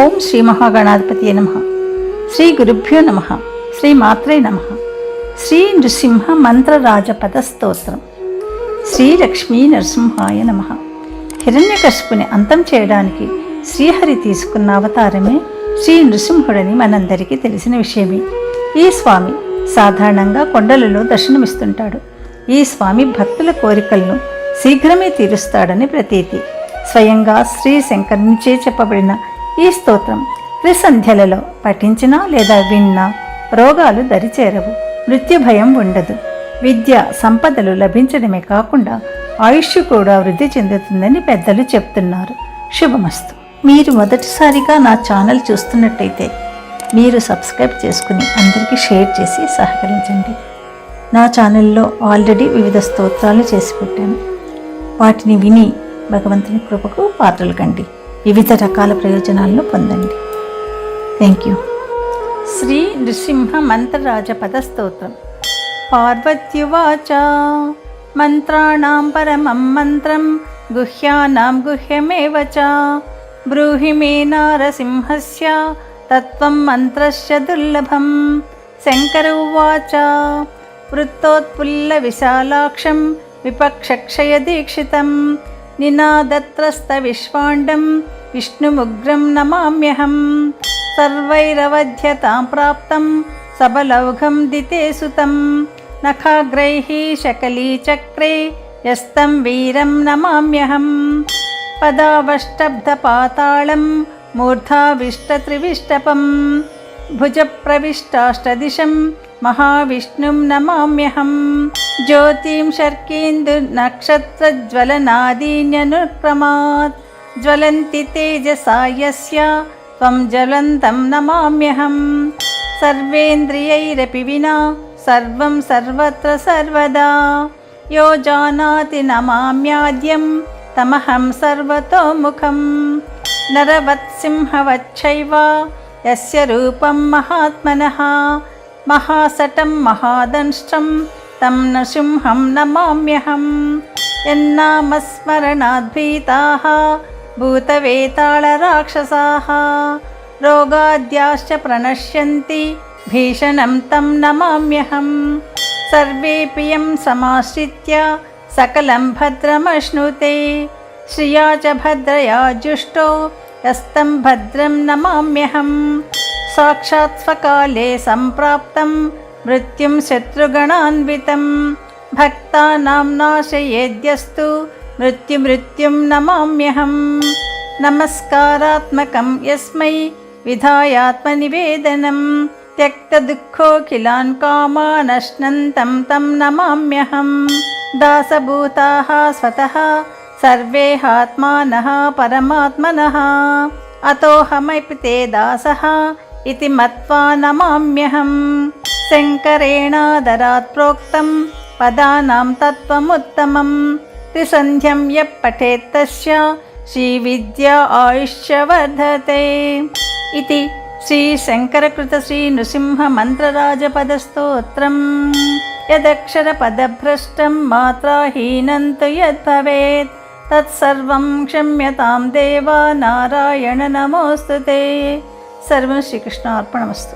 ఓం శ్రీ మహాగణాధిపతి నమ. శ్రీ గురుభ్యో నమ. శ్రీ మాత్రే నమ. శ్రీ నృసింహ మంత్రరాజపద స్తోత్రం శ్రీ లక్ష్మీ నరసింహాయ నమ. హిరణ్యకశిపుని అంతం చేయడానికి శ్రీహరి తీసుకున్న అవతారమే శ్రీ నృసింహుడని మనందరికీ తెలిసిన విషయమే. ఈ స్వామి సాధారణంగా కొండలలో దర్శనమిస్తుంటాడు. ఈ స్వామి భక్తుల కోరికలను శీఘ్రమే తీరుస్తాడని ప్రతీతి. స్వయంగా శ్రీ శంకరునిచే చెప్పబడిన ఈ స్తోత్రం. త్రిసంధ్యలలో పఠించినా లేదా విన్నా రోగాలు దరిచేరవు మృత్యు భయం ఉండదు. విద్య సంపదలు లభించడమే కాకుండా ఆయుష్ కూడా వృద్ధి చెందుతుందని పెద్దలు చెప్తున్నారు. శుభమస్తు. మీరు మొదటిసారిగా నా ఛానల్ చూస్తున్నట్టయితే మీరు సబ్స్క్రైబ్ చేసుకుని అందరికీ షేర్ చేసి సహకరించండి. నా ఛానల్లో ఆల్రెడీ వివిధ స్తోత్రాలు చేసి పెట్టాను. వాటిని విని భగవంతుని కృపకు పాత్రలు కండి. వివిధ రకాల ప్రయోజనాలను పొందండి. థ్యాంక్ యూ శ్రీ నృసింహ మంత్రరాజ పద స్తోత్రం పార్వత్యువాచ. మంత్రాణం పరమం మంత్రం గుహ్యానాం గుహ్యమేవ చ. బ్రూహి మే నారసింహస్య తత్వం మంత్రస్య దుర్లభం. శంకర ఉవాచ. వృత్తోత్పుల్ల విశాలాక్షం విపక్షక్షయ దీక్షితం. निनादत्रस्तविश्वाण्डं विष्णुमुग्रं नमाम्यहं। सर्वैरवध्यतां प्राप्तं सबलौघं दिते सुतं। नखाग्रैः शकलीचक्रे यस्तं वीरं नमाम्यहं। पदावष्टब्धपातालं मूर्धाविष्टत्रिविष्टपं। भुजप्रविष्टाष्टदिशं महाविष्णुं नमाम्यहम्। ज्योतिं शर्केन्दुनक्षत्रज्वलनादीन्यनुर्क्रमात् ज्वलन्ति तेजसा यस्य त्वं ज्वलन्तं नमाम्यहं सर्वेन्द्रियैरपि विना सर्वं सर्वत्र सर्वदा। यो जानाति नमाम्याद्यं तमहं सर्वतोमुखं नरवत्सिंहवच्छैव यस्य रूपं महात्मनः। महासटं महादंष्टम् తం నృసింహం నమామ్యహం యన్నామస్మరణాద్భీతాः భూతవేతాళరాక్షసాः రోగాద్యాశ్చ ప్రణశ్యంతి భీషణం తం నమామ్యహం సర్వేపి యం సమాశ్రిత్య సకలం భద్రమశ్నుతే శ్రియా చ భద్రయా జుష్టో యస్తం భద్రం నమామ్యహం సాక్షాత్ స్వకాలే मृत्युं शत्रुगणान्वितं भक्तानां नाशयेद्यस्तु। मृत्युमृत्युं नमाम्यहं नमस्कारात्मकं यस्मै विधायात्मनिवेदनं। त्यक्तदुःखोऽखिलान् कामानश्नन्तं तं नमाम्यहं दासभूताः स्वतः सर्वे आत्मानः परमात्मनः। अतोऽहमपि ते दासः इति मत्वा नमाम्यहम्। शङ्करेणादरात् प्रोक्तं पदानां तत्त्वमुत्तमं त्रिसन्ध्यं यः पठेत् तस्य श्रीविद्या आयुष्य वर्धते इति श्रीशङ्करकृतश्रीनृसिंहमन्त्रराजपदस्तोत्रम् यदक्षरपदभ्रष्टं मात्राहीनं तु यद्भवेत् तत्सर्वं क्षम्यतां देवा नारायण नमोऽस्तु ते सर्वं श्रीकृष्णार्पणमस्तु